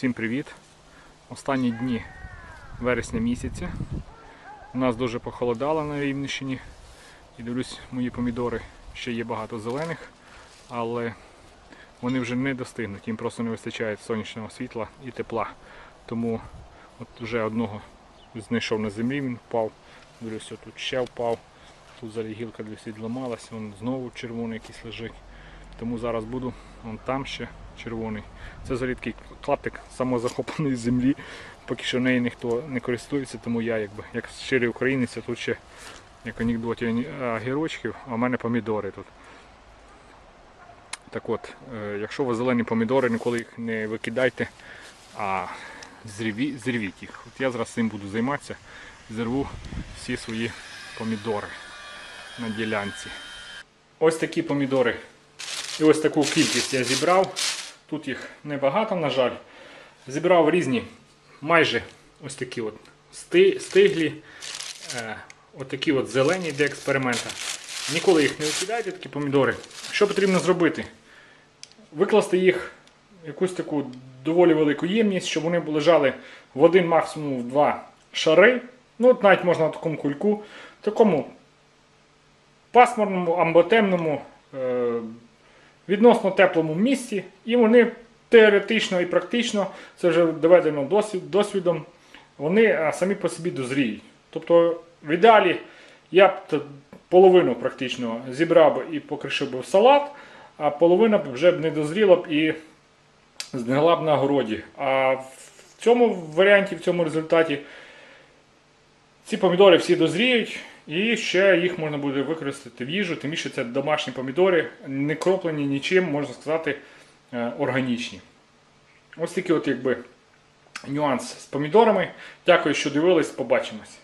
Всім привіт! Останні дні вересня місяця. У нас дуже похолодало на Рівненщині. І дивлюсь, мої помідори ще є багато зелених, але вони вже не достигнуть, їм просто не вистачає сонячного світла і тепла. Тому от вже одного знайшов на землі, він впав. Дивлюсь, тут ще впав. Тут взагалі гілка десь відламалася, вон знову червоний якийсь лежить. Тому зараз буду, вон там ще червоний. Це взагалі такий клаптик самозахопленої землі. Поки що нею ніхто не користується, тому я якби як щирий українець, тут ще як анекдоті а, гірочків, а в мене помідори тут. Так от, е, якщо у вас зелені помідори, ніколи їх не викидайте, а зріві, зрівіть їх. От я зараз цим буду займатися, зірву всі свої помідори на ділянці. Ось такі помідори. І ось таку кількість я зібрав. Тут їх небагато, на жаль. Зібрав різні, майже ось такі от стиглі, е, от от зелені для експеримента. Ніколи їх не викидайте, такі помідори. Що потрібно зробити? Викласти їх в якусь таку доволі велику ємність, щоб вони лежали в один максимум в два шари. Ну, от навіть можна на такому кульку, такому пасмурному або темному, е, відносно теплому місці, і вони теоретично і практично, це вже доведено досвід, досвідом, вони самі по собі дозріють. Тобто, в ідеалі я б половину практично зібрав і покришив би в салат, а половина б вже б не дозріла б і згнила б на городі. А в цьому варіанті, в цьому результаті ці помідори всі дозріють, і ще їх можна буде використати в їжу, тим більше це домашні помідори, не кроплені нічим, можна сказати, е, органічні. Ось такий от якби нюанс з помідорами. Дякую, що дивились, побачимось.